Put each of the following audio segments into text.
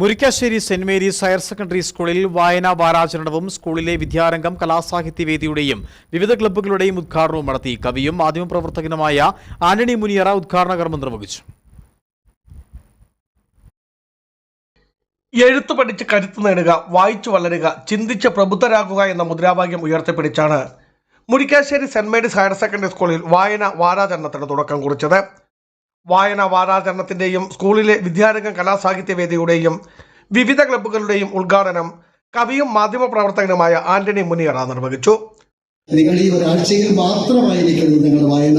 Murickassery saint Mary's higher secondary സ്കൂളിൽ വായനാ വാരാചരണവും സ്കൂളിലെ വിദ്യാരംഗം കലാസാഹിത്യ വേദിയുടെയും വിവിധ ക്ലബ്ബുകളുടെയും ഉദ്ഘാടനവും നടത്തി കവിയും മാധ്യമപ്രവർത്തകനുമായ ആന്റണി മുനിയറ ഉദ്ഘാടന കർമ്മം നിർവഹിച്ചു. എഴുത്തു പഠിച്ച് കരുത്തു നേടുക വായിച്ചു വളരുക ചിന്തിച്ച് പ്രബുദ്ധരാകുക എന്ന മുദ്രാവാക്യം ഉയർത്തിപ്പിടിച്ചാണ് Murickassery saint Mary's higher secondary സ്കൂളിൽ വായന വാരാചരണത്തിന് തുടക്കം കുറിച്ചത്. വായന വാരാചരണത്തിന്റെയും സ്കൂളിലെ വിദ്യാരംഗം കലാസാഹിത്യ വേദിയുടെയും വിവിധ ക്ലബ്ബുകളുടെയും ഉദ്ഘാടനം കവിയും മാധ്യമപ്രവർത്തകനുമായ ആന്റണി മുനിയറ നിർവഹിച്ചു. നിങ്ങൾ ഈ ഒരാഴ്ചയിൽ മാത്രമായിരിക്കുന്നു നിങ്ങളുടെ വായന.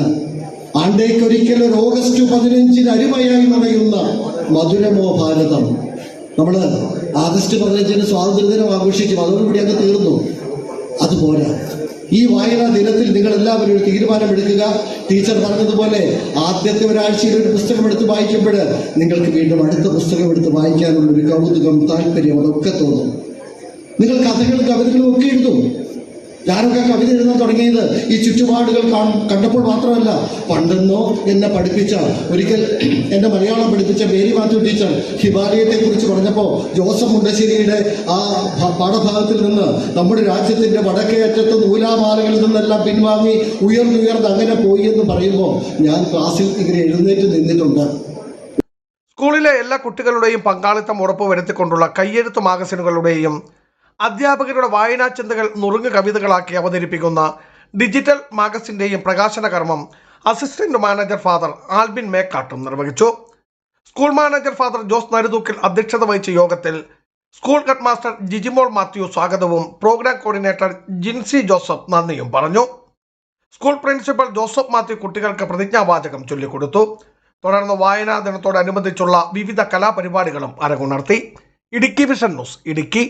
ആണ്ടേക്കൊരിക്കൽ ഒരു ഓഗസ്റ്റ് പതിനഞ്ചിന് അരുമയായി നടയുന്ന മധുരമോ ഭാരതം. നമ്മൾ ആഗസ്റ്റ് പതിനഞ്ചിന് സ്വാതന്ത്ര്യദിനം ആഘോഷിക്കും. അതോടുകൂടി അങ്ങ് തീർന്നു. അതുപോരാ. ഈ വായനാ ദിനത്തിൽ നിങ്ങൾ എല്ലാവരും ഒരു തീരുമാനമെടുക്കുക ടീച്ചർ പറഞ്ഞതുപോലെ ആദ്യത്തെ ഒരാഴ്ചയിൽ ഒരു പുസ്തകം എടുത്ത് വായിക്കുമ്പോൾ നിങ്ങൾക്ക് വീണ്ടും അടുത്ത പുസ്തകം എടുത്ത് വായിക്കാനുള്ള ഒരു കൗതുകം താല്പര്യം അതൊക്കെ തോന്നും. നിങ്ങൾ കഥകളും കവിതകളും ഒക്കെ എഴുതും. ഞാനൊക്കെ കവിത എഴുതാൻ തുടങ്ങിയത് ഈ ചുറ്റുപാടുകൾ കണ്ടപ്പോൾ മാത്രമല്ല പണ്ടെന്നോ എന്നെ പഠിപ്പിച്ച ഒരിക്കൽ എന്റെ മലയാളം പഠിപ്പിച്ച മേരി മാത്യു ടീച്ചർ ഹിമാലയത്തെക്കുറിച്ച് പറഞ്ഞപ്പോൾ ജോസഫ് മുണ്ടശ്ശേരിയുടെ ആ പാഠഭാഗത്തിൽ നിന്ന് നമ്മുടെ രാജ്യത്തിന്റെ വടക്കേ അറ്റത്ത് നൂലാമാലകളിൽ നിന്നെല്ലാം പിൻവാങ്ങി ഉയർന്നുയർന്ന് അങ്ങനെ പോയി എന്ന് പറയുമ്പോൾ ഞാൻ ക്ലാസ്സിൽ ഇങ്ങനെ എഴുന്നേറ്റ് നിന്നിട്ടുണ്ട്. സ്കൂളിലെ എല്ലാ കുട്ടികളുടെയും പങ്കാളിത്തം ഉറപ്പുവരുത്തിക്കൊണ്ടുള്ള കയ്യെഴുത്ത് മാഗസിനുകളുടെയും അധ്യാപകരുടെ വായനാ ചിന്തകൾ നുറുങ്ങ് കവിതകളാക്കി അവതരിപ്പിക്കുന്ന ഡിജിറ്റൽ മാഗസിന്റെയും പ്രകാശന കർമ്മം അസിസ്റ്റന്റ് മാനേജർ ഫാദർ ആൽബിൻ മേക്കാട്ടും നിർവഹിച്ചു. School manager father Jose Naruthookil അധ്യക്ഷത വഹിച്ച യോഗത്തിൽ school head master Jijimol Mathew സ്വാഗതവും പ്രോഗ്രാം കോർഡിനേറ്റർ ജിൻസി ജോസഫ് നന്ദിയും പറഞ്ഞു. സ്കൂൾ പ്രിൻസിപ്പൽ ജോസഫ് മാത്യു കുട്ടികൾക്ക് പ്രതിജ്ഞാവാചകം ചൊല്ലിക്കൊടുത്തു. തുടർന്ന് വായനാ ദിനത്തോടനുബന്ധിച്ചുള്ള വിവിധ കലാപരിപാടികളും അരങ്ങുണർത്തി. Idukki vision news Idukki.